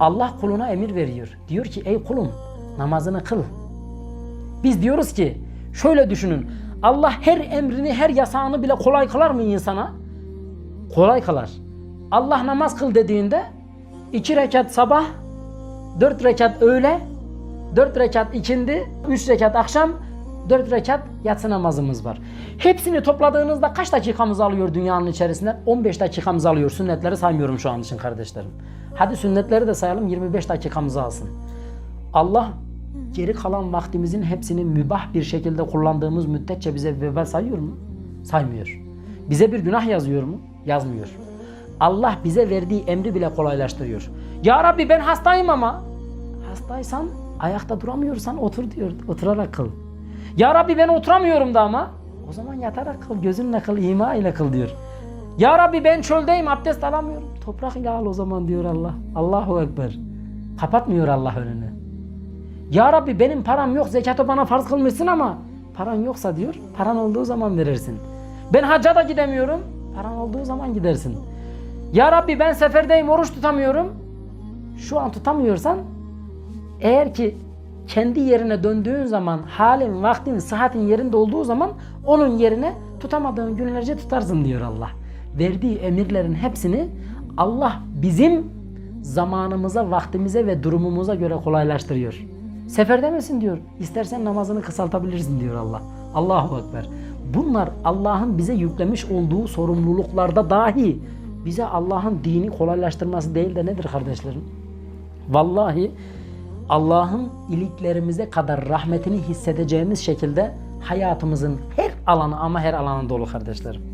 Allah kuluna emir veriyor. Diyor ki ey kulum namazını kıl. Biz diyoruz ki şöyle düşünün. Allah her emrini, her yasağını bile kolay kılar mı insana? Kolay kılar. Allah namaz kıl dediğinde iki rekat sabah, dört rekat öğle, dört rekat ikindi, üç rekat akşam, dört rekat yatsı namazımız var. Hepsini topladığınızda kaç dakikamızı alıyor dünyanın içerisinde? 15 dakikamızı alıyor. Sünnetleri saymıyorum şu an için kardeşlerim. Hadi sünnetleri de sayalım 25 dakikamızı alsın. Allah geri kalan vaktimizin hepsini mübah bir şekilde kullandığımız müddetçe bize vebal sayıyor mu? Saymıyor. Bize bir günah yazıyor mu? Yazmıyor. Allah bize verdiği emri bile kolaylaştırıyor. Ya Rabbi ben hastayım ama. Hastaysan ayakta duramıyorsan otur diyor. Oturarak kıl. Ya Rabbi ben oturamıyorum da ama. O zaman yatarak kıl, gözünle kıl, ima ile kıl diyor. Ya Rabbi ben çöldeyim abdest alamıyorum. Toprak ile al o zaman diyor Allah. Allahu Ekber. Kapatmıyor Allah önünü. Ya Rabbi benim param yok zekatı bana farz kılmışsın ama paran yoksa diyor paran olduğu zaman verirsin. Ben hacca da gidemiyorum paran olduğu zaman gidersin. Ya Rabbi ben seferdeyim oruç tutamıyorum. Şu an tutamıyorsan eğer ki kendi yerine döndüğün zaman halin, vaktin, sıhhatin yerinde olduğu zaman onun yerine tutamadığın günlerce tutarsın diyor Allah. Verdiği emirlerin hepsini Allah bizim zamanımıza, vaktimize ve durumumuza göre kolaylaştırıyor. Seferde misin diyor. İstersen namazını kısaltabilirsin diyor Allah. Allahu Ekber. Bunlar Allah'ın bize yüklemiş olduğu sorumluluklarda dahi bize Allah'ın dini kolaylaştırması değil de nedir kardeşlerim? Vallahi Allah'ın iliklerimize kadar rahmetini hissedeceğimiz şekilde hayatımızın her alanı ama her alanı dolu kardeşlerim.